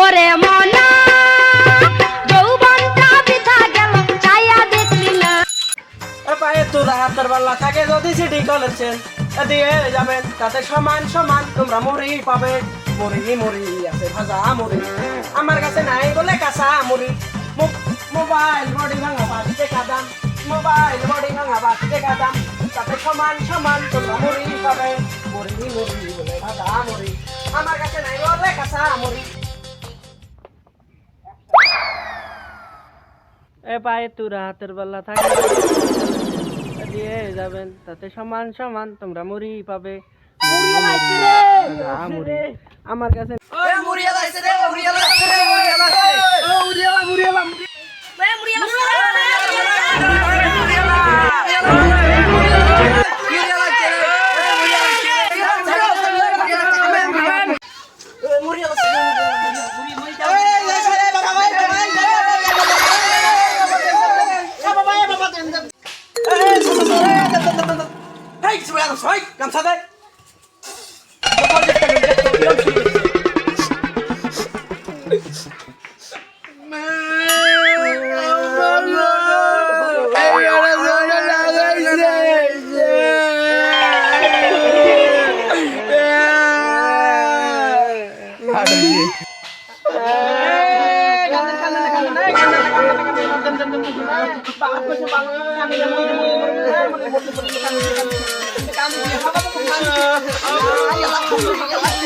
ওরে মনা, যৌবনটা বৃথা গেল চাইয়া দেখলি না। পায়ে যদি তাতে সমান সমান তোমরা মুড়ি পাবে। মুড়ি আছে ভাজা মুড়ি। আমার কাছে নাই বলে কাঁচা মুড়ি। মো- মোবাইল বডি ভাঙা টাকা মোবাইল বডি ভাঙা টাকা তাতে সমান সমান তোমরা মুড়ি পাবে। মুড়ি বলে ভাজা মুড়ি। আমার কাছে নাই বলে কাঁচা মুড়ি। এ পায়ে তুরা হাতের বেলা থাকে। দিয়ে যাবেন তাতে সমান সমান তোমরা মুড়ি পাবে। আমার মুড়ি আমার সবাই গামছা দেয় কালকাও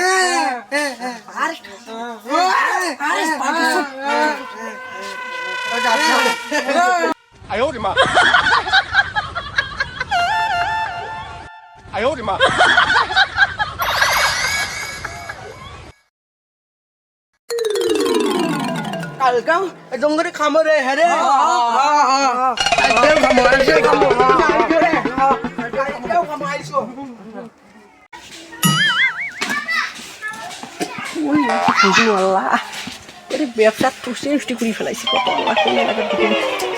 হ্যারে কালকেও খামো আজকে খামো কালকেও খামো আইসো আল্লাহ এর ব্যবসা তুষ্টি উষ্টি করে ফেলাইছি কত আল্লাহ কোন এলাকার দিকে এত কষ্টের এই যে কান ধরবে no, no,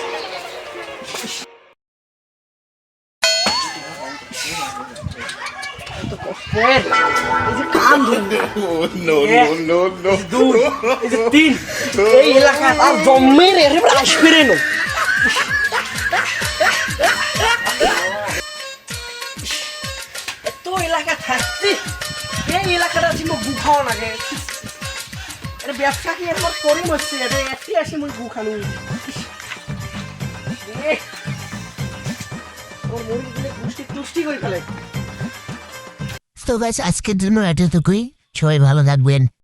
এই এলাকা আর জম্মের এর আসবে নো এত এলাকা থাকতে এই এলাকাটা মোক লাগে এটা ব্যবসা কি এরপর করে মরছে এটা একটি আসি মই গু খানো ওর তো গাছ আজকের জন্য এতটুকুই। সবাই ভালো থাকবেন।